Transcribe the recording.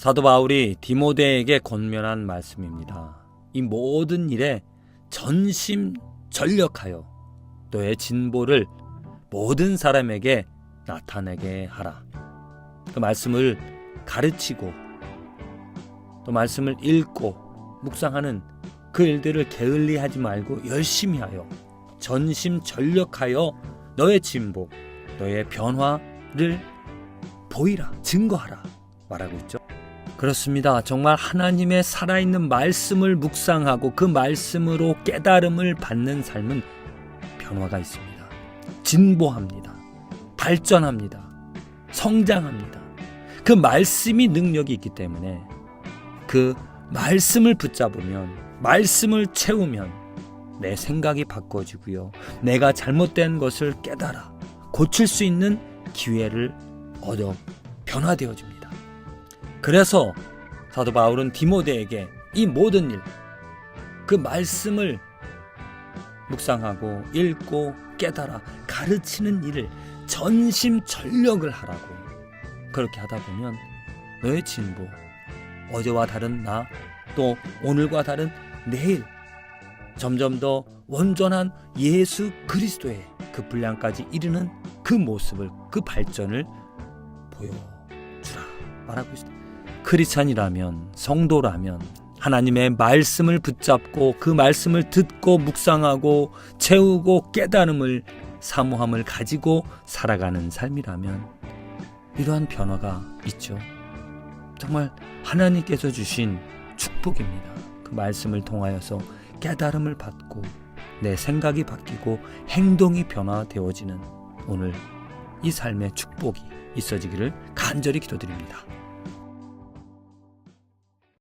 사도 바울이 디모데에게 권면한 말씀입니다. 이 모든 일에 전심 전력하여 너의 진보를 모든 사람에게 나타내게 하라. 그 말씀을 가르치고 또 말씀을 읽고 묵상하는 그 일들을 게을리 하지 말고 열심히 하여 전심 전력하여 너의 진보, 너의 변화를 보이라, 증거하라 말하고 있죠. 그렇습니다. 정말 하나님의 살아있는 말씀을 묵상하고 그 말씀으로 깨달음을 받는 삶은 변화가 있습니다. 진보합니다. 발전합니다. 성장합니다. 그 말씀이 능력이 있기 때문에 그 말씀을 붙잡으면 말씀을 채우면 내 생각이 바꿔지고요. 내가 잘못된 것을 깨달아 고칠 수 있는 기회를 얻어 변화되어집니다. 그래서 사도 바울은 디모데에게 이 모든 일, 그 말씀을 묵상하고 읽고 깨달아 가르치는 일을 전심 전력을 하라고 그렇게 하다 보면 너의 진보, 어제와 다른 나, 또 오늘과 다른 내일 점점 더 온전한 예수 그리스도의 그 분량까지 이르는 그 모습을 그 발전을 보여주라 말하고 있습니다. 크리스찬이라면 성도라면 하나님의 말씀을 붙잡고 그 말씀을 듣고 묵상하고 채우고 깨달음을 사모함을 가지고 살아가는 삶이라면 이러한 변화가 있죠. 정말 하나님께서 주신 축복입니다. 그 말씀을 통하여서 깨달음을 받고 내 생각이 바뀌고 행동이 변화되어지는 오늘 이 삶의 축복이 있어지기를 간절히 기도드립니다.